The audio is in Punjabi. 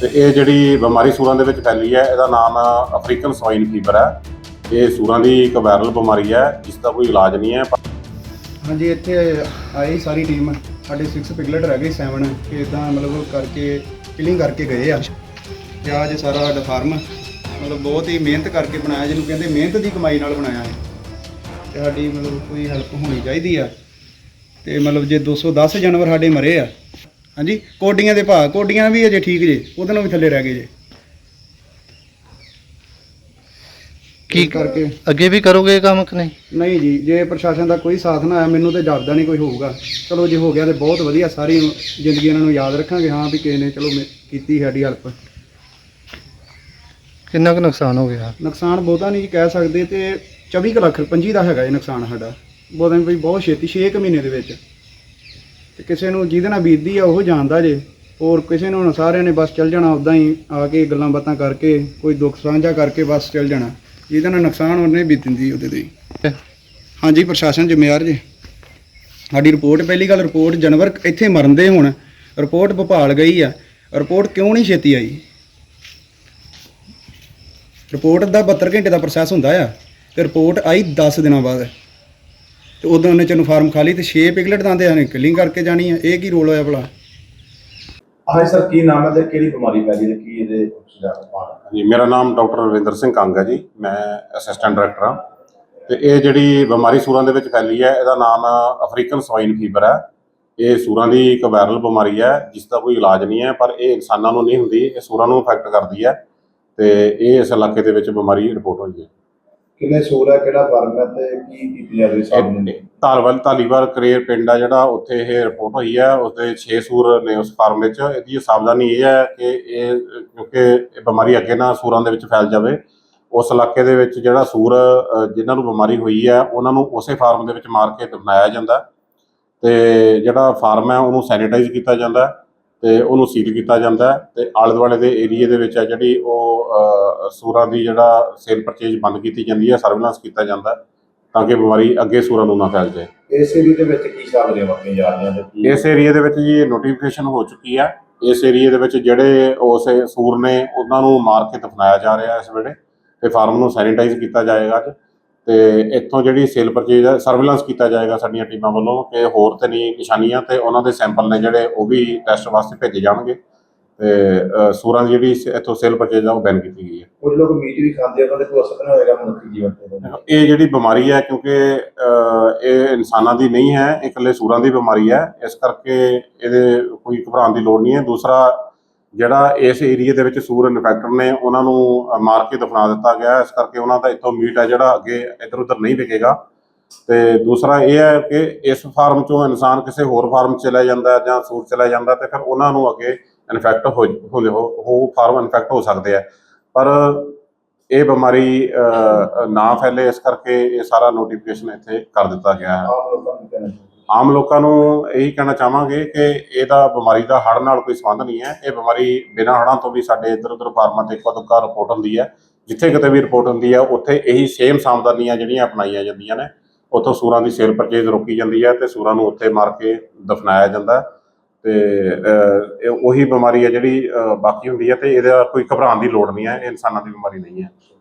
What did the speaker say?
ਤੇ ਇਹ ਜਿਹੜੀ ਬਿਮਾਰੀ ਸੂਰਾਂ ਦੇ ਵਿੱਚ ਫੈਲੀ ਹੈ, ਇਹਦਾ ਨਾਮ ਅਫਰੀਕਨ ਸਵਾਈਨ ਫੀਵਰ ਹੈ। ਇਹ ਸੂਰਾਂ ਦੀ ਇੱਕ ਵਾਇਰਲ ਬਿਮਾਰੀ ਹੈ, ਜਿਸ ਦਾ ਕੋਈ ਇਲਾਜ ਨਹੀਂ ਹੈ ਹਾਂਜੀ, ਇੱਥੇ ਆਈ ਸਾਰੀ ਟੀਮ ਸਾਡੇ 6 ਪਿਗਲਟ ਰਹਿ ਗਏ 7 ਕਿ ਇਦਾਂ ਮਤਲਬ ਕਰਕੇ ਕਿਲਿੰਗ ਕਰਕੇ ਗਏ ਆ। ਤੇ ਆਹ ਜੇ ਸਾਰਾ ਸਾਡਾ ਫਾਰਮ ਮਤਲਬ ਬਹੁਤ ਹੀ ਮਿਹਨਤ ਕਰਕੇ ਬਣਾਇਆ, ਜਿਹਨੂੰ ਕਹਿੰਦੇ ਮਿਹਨਤ ਦੀ ਕਮਾਈ ਨਾਲ ਬਣਾਇਆ ਹੈ ਤੇ ਸਾਡੀ ਮਤਲਬ ਕੋਈ ਹੈਲਪ ਹੋਣੀ ਚਾਹੀਦੀ ਆ। ਤੇ ਮਤਲਬ ਜੇ 210 ਜਾਨਵਰ ਸਾਡੇ ਮਰੇ ਆ ਹਾਂਜੀ ਕੋਡੀਆਂ ਦੇ ਭਾਅ ਕੋਡੀਆਂ ਵੀ ਅਜੇ ਠੀਕ ਜੇ ਉਹਦੇ ਨਾਲੋਂ ਵੀ ਥੱਲੇ ਰਹਿ ਗਏ ਜੇ। ਕੀ ਕਰਕੇ ਅੱਗੇ ਵੀ ਕਰੋਗੇ ਇਹ ਕੰਮ ਕਿ ਨਹੀਂ? ਨਹੀਂ ਜੀ ਜੇ ਪ੍ਰਸ਼ਾਸਨ ਦਾ ਕੋਈ ਸਾਥ ਨਾ ਆਇਆ ਮੈਨੂੰ ਤੇ ਜਾਪਦਾ ਨਹੀਂ ਕੋਈ ਹੋਊਗਾ। ਚਲੋ ਜੇ ਹੋ ਗਿਆ ਤੇ ਬਹੁਤ ਵਧੀਆ ਸਾਰੀ ਜ਼ਿੰਦਗੀ ਇਹਨਾਂ ਨੂੰ ਯਾਦ ਰੱਖਾਂਗੇ। ਹਾਂ ਵੀ ਕਿਸੇ ਨੇ ਚਲੋ ਮੇ- ਕੀਤੀ ਸਾਡੀ ਹੈਲਪ ਕਿੰਨਾ ਕੁ ਨੁਕਸਾਨ ਹੋ ਗਿਆ? ਨੁਕਸਾਨ ਬਹੁਤਾ ਨਹੀਂ ਜੀ ਕਹਿ ਸਕਦੇ ਤੇ 24 ਕੁ ਲੱਖ ਪੰਜੀ ਦਾ ਹੈਗਾ ਇਹ ਨੁਕਸਾਨ ਸਾਡਾ। ਬਹੁਤਾ ਨਹੀਂ ਵੀ ਬਹੁਤ ਛੇਤੀ 6 ਕੁ ਮਹੀਨੇ ਦੇ ਵਿੱਚ। ਤੇ ਕਿਸੇ ਨੂੰ ਜਿਹਦੇ ਨਾਲ ਬੀਤਦੀ ਆ ਉਹ ਜਾਣਦਾ ਜੇ। ਹੋਰ ਕਿਸੇ ਨੂੰ ਹੁਣ ਸਾਰਿਆਂ ਨੇ ਬਸ ਚੱਲ ਜਾਣਾ ਉਦਾਂ ਹੀ ਆ ਕੇ ਗੱਲਾਂ ਬਾਤਾਂ ਕਰਕੇ, ਕੋਈ ਦੁੱਖ ਸਾਂਝਾ ਕਰਕੇ ਬਸ ਚੱਲ ਜਾਣਾ। ਜਿਹਦੇ ਨਾਲ ਨੁਕਸਾਨ ਉਹਨੇ ਬੀਤਦੀ ਉਹਦੇ ਤੇ। ਹੀ। ਹਾਂਜੀ, ਪ੍ਰਸ਼ਾਸਨ ਜ਼ਿੰਮੇਵਾਰ ਜੇ। ਸਾਡੀ ਰਿਪੋਰਟ, ਪਹਿਲੀ ਗੱਲ ਰਿਪੋਰਟ, ਜਾਨਵਰ ਇੱਥੇ ਮਰਨ ਦੇ ਹੁਣ। ਰਿਪੋਰਟ ਭੋਪਾਲ ਗਈ ਆ। ਰਿਪੋਰਟ ਕਿਉਂ ਨਹੀਂ ਛੇਤੀ ਆਈ? ਰਿਪੋਰਟ ਦਾ 72 ਘੰਟੇ ਦਾ ਪ੍ਰੋਸੈਸ ਹੁੰਦਾ ਆ। ਤੇ ਰਿਪੋਰਟ ਆਈ 10 ਦਿਨਾਂ ਬਾਅਦ। ਤੇ ਉਦੋਂ ਉਹਨੇ ਚਨੂੰ ਫਾਰਮ ਖਾਲੀ ਤੇ 6 ਪਿਗਲਟ ਦਾਂਦੇ ਨੇ ਕਿਲਿੰਗ ਕਰਕੇ ਜਾਣੀ ਆ। ਇਹ ਕੀ ਰੋਲ ਹੋਇਆ ਭਲਾ? ਹਾਂਜੀ ਸਰ ਕੀ ਨਾਮ ਹੈ ਤੇ ਕਿਹੜੀ ਬਿਮਾਰੀ ਫੈਲੀ ਤੇ ਕੀ ਇਹਦੇ ਸੁਝਾਅ ਪਾਣਾ ਜੀ ਮੇਰਾ ਨਾਮ ਡਾਕਟਰ ਰਵਿੰਦਰ ਸਿੰਘ ਕੰਗ ਹੈ ਜੀ। ਮੈਂ ਅਸਿਸਟੈਂਟ ਡਾਇਰੈਕਟਰ ਹਾਂ। ਤੇ ਇਹ ਜਿਹੜੀ ਬਿਮਾਰੀ ਸੂਰਾਂ ਦੇ ਵਿੱਚ ਫੈਲੀ ਹੈ ਇਹਦਾ ਨਾਮ ਅਫਰੀਕਨ ਸਵਾਈਨ ਫੀਵਰ ਹੈ। ਇਹ ਸੂਰਾਂ ਦੀ ਇੱਕ ਵਾਇਰਲ ਬਿਮਾਰੀ ਹੈ ਜਿਸ ਦਾ ਕੋਈ ਇਲਾਜ ਨਹੀਂ ਹੈ ਪਰ ਇਹ ਇਨਸਾਨਾਂ ਨੂੰ ਨਹੀਂ ਹੁੰਦੀ ਇਹ ਸੂਰਾਂ ਨੂੰ ਇਫੈਕਟ ਕਰਦੀ ਹੈ। ਤੇ ਇਹ ਇਸ ਇਲਾਕੇ ਦੇ ਵਿੱਚ ਬਿਮਾਰੀ ਰਿਪੋਰਟ ਹੋਈ ਹੈ। ਕਿੰਨੇ ਸੂਰ ਹੈ ਕਿਹੜਾ ਫਾਰਮ ਹੈ ਤੇ ਕੀ ਕੀਤੀ ਜਾ ਰਹੀ ਸਾਹਮਣੇ ਧਾਲਵਲ ਧਾਲੀਵਾਲ ਕਰੇਰ ਪਿੰਡ ਆ ਜਿਹੜਾ ਉੱਥੇ ਇਹ ਰਿਪੋਰਟ ਹੋਈ ਹੈ ਉਸਦੇ 6 ਸੂਰ ਨੇ ਉਸ ਫਾਰਮ ਵਿੱਚ। ਇਹਦੀ ਸਾਵਧਾਨੀ ਇਹ ਹੈ ਕਿ ਇਹ ਕਿਉਂਕਿ ਇਹ ਬਿਮਾਰੀ ਅੱਗੇ ਨਾ ਸੂਰਾਂ ਦੇ ਵਿੱਚ ਫੈਲ ਜਾਵੇ। ਉਸ ਇਲਾਕੇ ਦੇ ਵਿੱਚ ਜਿਹੜਾ ਸੂਰ ਜਿਨ੍ਹਾਂ ਨੂੰ ਬਿਮਾਰੀ ਹੋਈ ਹੈ ਉਹਨਾਂ ਨੂੰ ਉਸੇ ਫਾਰਮ ਦੇ ਵਿੱਚ ਮਾਰ ਕੇ ਦਫਨਾਇਆ ਜਾਂਦਾ। ਤੇ ਜਿਹੜਾ ਫਾਰਮ ਹੈ ਉਹਨੂੰ ਸੈਨੀਟਾਈਜ਼ ਕੀਤਾ ਜਾਂਦਾ। ਤੇ ਉਹਨੂੰ ਸੀਲ ਕੀਤਾ ਜਾਂਦਾ ਤੇ ਆਲੇ ਦੁਆਲੇ ਦੇ ਏਰੀਏ ਦੇ ਵਿੱਚ ਹੈ ਜਿਹੜੀ ਉਹ ਸੂਰਾਂ ਦੀ ਜਿਹੜਾ ਸੇਲ ਪਰਚੇਜ ਬੰਦ ਕੀਤੀ ਜਾਂਦੀ ਹੈ ਸਰਵੇਲੈਂਸ ਕੀਤਾ ਜਾਂਦਾ ਤਾਂ ਕਿ ਬਿਮਾਰੀ ਅੱਗੇ ਸੂਰਾਂ ਨੂੰ ਨਾ ਫੈਲ ਜਾਏ। ਇਸ ਏਰੀਏ ਦੇ ਵਿੱਚ ਕੀ ਸਾਹਮਣੇ ਵਾਪਰੀਆਂ ਜਾ ਰਹੀਆਂ ਕੀ ਇਸ ਏਰੀਆ ਦੇ ਵਿੱਚ ਜੀ ਨੋਟੀਫਿਕੇਸ਼ਨ ਹੋ ਚੁੱਕੀ ਹੈ। ਇਸ ਏਰੀਆ ਦੇ ਵਿੱਚ ਜਿਹੜੇ ਉਸ ਸੂਰ ਨੇ ਉਹਨਾਂ ਨੂੰ ਮਾਰ ਕੇ ਦਫਨਾਇਆ ਜਾ ਰਿਹਾ ਇਸ ਵੇਲੇ ਤੇ ਫਾਰਮ ਨੂੰ ਸੈਨੀਟਾਈਜ਼ ਕੀਤਾ ਜਾਏਗਾ ਅੱਜ। ਤੇ ਇੱਥੋਂ ਜਿਹੜੀ ਸੇਲ ਪਰਚੇਜ ਹੈ ਸਰਵੇਲੈਂਸ ਕੀਤਾ ਜਾਏਗਾ ਸਾਡੀਆਂ ਟੀਮਾਂ ਵੱਲੋਂ ਕਿ ਹੋਰ ਤੇ ਨਹੀਂ ਨਿਸ਼ਾਨੀਆਂ ਤੇ ਉਹਨਾਂ ਦੇ ਸੈਂਪਲ ਨੇ ਜਿਹੜੇ ਉਹ ਵੀ ਟੈਸਟ ਵਾਸਤੇ ਭੇਜੇ ਜਾਣਗੇ। ਤੇ ਸੂਰਾਂ ਦੀ ਜਿਹੜੀ ਇੱਥੋਂ ਸੇਲ ਪਰਚੇਜ ਆ ਉਹ ਬੈਨ ਕੀਤੀ ਗਈ ਹੈ। ਕੁਝ ਲੋਕ ਮੀਟ ਵੀ ਖਾਂਦੇ ਆ ਉਹਨਾਂ ਦੇ ਕੋਈ ਅਸਰ ਨਹੀਂ ਹੋਏਗਾ ਮਨੁੱਖੀ ਜੀਵਨ ਤੇ ਇਹ ਜਿਹੜੀ ਬਿਮਾਰੀ ਹੈ ਕਿਉਂਕਿ ਇਹ ਇਨਸਾਨਾਂ ਦੀ ਨਹੀਂ ਹੈ ਇਹ ਇਕੱਲੇ ਸੂਰਾਂ ਦੀ ਬਿਮਾਰੀ ਹੈ। ਇਸ ਕਰਕੇ ਇਹਦੇ ਕੋਈ ਘਬਰਾਉਣ ਦੀ ਲੋੜ ਨਹੀਂ ਹੈ। ਦੂਸਰਾ ਜਿਹੜਾ ਇਸ ਏਰੀਆ ਦੇ ਵਿੱਚ ਸੂਰ ਇਨਫੈਕਟਡ ਨੇ, ਉਹਨਾਂ ਨੂੰ ਮਾਰ ਕੇ ਦਫਨਾ ਦਿੱਤਾ ਗਿਆ ਇਸ ਕਰਕੇ ਉਹਨਾਂ ਦਾ ਇੱਥੋਂ ਮੀਟ ਹੈ ਜਿਹੜਾ ਅੱਗੇ ਇੱਧਰ ਉੱਧਰ ਨਹੀਂ ਵਿਕੇਗਾ। ਤੇ ਦੂਸਰਾ ਇਹ ਹੈ ਕਿ ਇਸ ਫਾਰਮ ਚੋਂ ਇਨਸਾਨ ਕਿਸੇ ਹੋਰ ਫਾਰਮ 'ਚ ਚਲਾ ਜਾਂਦਾ ਜਾਂ ਸੂਰ ਚਲਾ ਜਾਂਦਾ ਤੇ ਫਿਰ ਉਹਨਾਂ ਨੂੰ ਅੱਗੇ ਇਨਫੈਕਟ ਹੋ ਹੋ ਹੋ ਫਾਰਮ ਇਨਫੈਕਟ ਹੋ ਸਕਦੇ ਆ ਪਰ ਇਹ ਬਿਮਾਰੀ ਨਾ ਫੈਲੇ। ਇਸ ਕਰਕੇ ਇਹ ਸਾਰਾ ਨੋਟੀਫਿਕੇਸ਼ਨ ਇੱਥੇ ਕਰ ਦਿੱਤਾ ਗਿਆ ਹੈ। ਆਮ ਲੋਕਾਂ ਨੂੰ ਇਹੀ ਕਹਿਣਾ ਚਾਹਾਂਗੇ ਕਿ ਇਹਦਾ ਬਿਮਾਰੀ ਦਾ ਹੜ੍ਹ ਨਾਲ ਕੋਈ ਸੰਬੰਧ ਨਹੀਂ ਹੈ। ਇਹ ਬਿਮਾਰੀ ਬਿਨਾਂ ਹੜ੍ਹਾਂ ਤੋਂ ਵੀ ਸਾਡੇ ਇੱਧਰ ਉੱਧਰ ਫਾਰਮਾਂ ਤੇ ਇੱਕੋ ਦੁੱਕਾ ਰਿਪੋਰਟ ਹੁੰਦੀ ਹੈ। ਜਿੱਥੇ ਕਿਤੇ ਵੀ ਰਿਪੋਰਟ ਹੁੰਦੀ ਹੈ, ਉੱਥੇ ਇਹੀ ਸੇਮ ਸਾਵਧਾਨੀਆਂ ਜਿਹੜੀਆਂ ਅਪਣਾਈਆਂ ਜਾਂਦੀਆਂ ਨੇ, ਉੱਥੋਂ ਸੂਰਾਂ ਦੀ ਸੇਲ ਪਰਚੇਜ਼ ਰੋਕੀ ਜਾਂਦੀ ਹੈ ਤੇ ਸੂਰਾਂ ਨੂੰ ਉੱਥੇ ਮਾਰ ਕੇ ਦਫਨਾਇਆ ਜਾਂਦਾ ਹੈ। ਤੇ ਉਹੀ ਬਿਮਾਰੀ ਹੈ ਜਿਹੜੀ ਬਾਕੀ ਹੁੰਦੀ ਹੈ ਤੇ ਇਹਦਾ ਕੋਈ ਘਬਰਾਉਣ ਦੀ ਲੋੜ ਨਹੀਂ ਹੈ, ਇਹ ਇਨਸਾਨਾਂ ਦੀ ਬਿਮਾਰੀ ਨਹੀਂ ਹੈ।